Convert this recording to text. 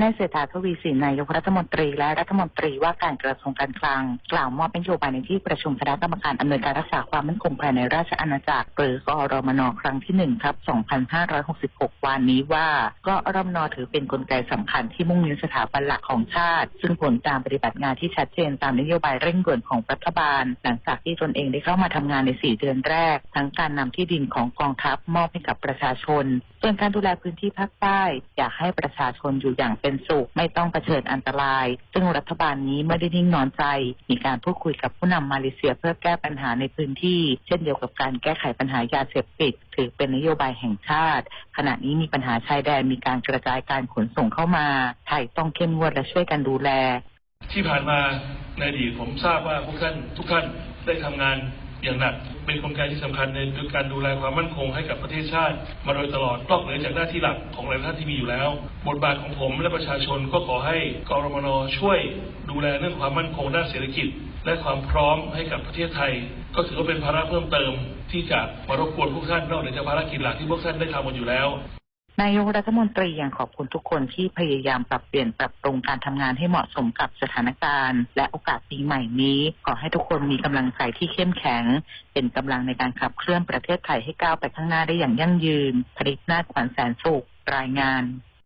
นายเศรษฐาทวีสินนายกรัฐมนตรีและรัฐมนตรีว่าการกระทรวงการคลัง กล่าวมอบนโยบายในที่ประชุมคณะกรรมการอำนวยการรักษาความมั่นคงภายในราชอาณาจักร หรือกอรมนครั้งที่1ครับ 2566 วันนี้ว่ากอรมนถือเป็นนกลไกสำคัญที่มุ่งเน้นสถาบันหลักของชาติ ซึ่งผลการปฏิบัติงานที่ชัดเจนตามนโยบายเร่งด่วนของรัฐบาล หลังจากที่ตนเองได้เข้ามาทำงานใน 4 เดือนแรก ทั้งการนำที่ดินของกองทัพมอบให้กับประชาชน ส่วนการดูแลพื้นที่ภาคใต้อยากให้ประชาชนอยู่อย่างเป็นสุข ไม่ต้องเผชิญอันตราย ซึ่งรัฐบาลนี้ไม่ได้นิ่งนอนใจ มีการพูดคุยกับผู้นำมาเลเซียเพื่อแก้ปัญหาในพื้นที่ เช่นเดียวกับการแก้ไขปัญหายาเสพติดถือเป็นนโยบายแห่งชาติ ขณะนี้มีปัญหาชายแดนมีการกระจายการขนส่งเข้ามาไทยต้องเข้มงวดและช่วยกันดูแล ที่ผ่านมาในอดีตผมทราบว่าพวกท่านทุกท่านได้ทำงาน อย่างหนัก เป็นกลไกที่สำคัญในการดูแลความมั่นคงให้กับประเทศชาติ มาโดยตลอดนอกเหนือจากหน้าที่หลักของหลายท่านที่มีอยู่แล้ว บทบาทของผมและประชาชนก็ขอให้กรมนช่วยดูแลเรื่องความมั่นคงด้านเศรษฐกิจ และความพร้อมให้กับประเทศไทย ก็ถือว่าเป็นภาระเพิ่มเติม ที่จะมารบกวนพวกท่านนอกเหนือจากภารกิจหลักที่พวกท่านได้ทำกันอยู่แล้ว นายกรัฐมนตรียังขอบคุณทุกคนที่พยายามปรับเปลี่ยนปรับปรุงการทำงานให้เหมาะสมกับสถานการณ์ และโอกาสปีใหม่นี้ ขอให้ทุกคนมีกำลังใจที่เข้มแข็ง เป็นกำลังในการขับเคลื่อนประเทศไทยให้ก้าวไปข้างหน้าได้อย่างยั่งยืนผลิตนาขวัญแสนสุขรายงาน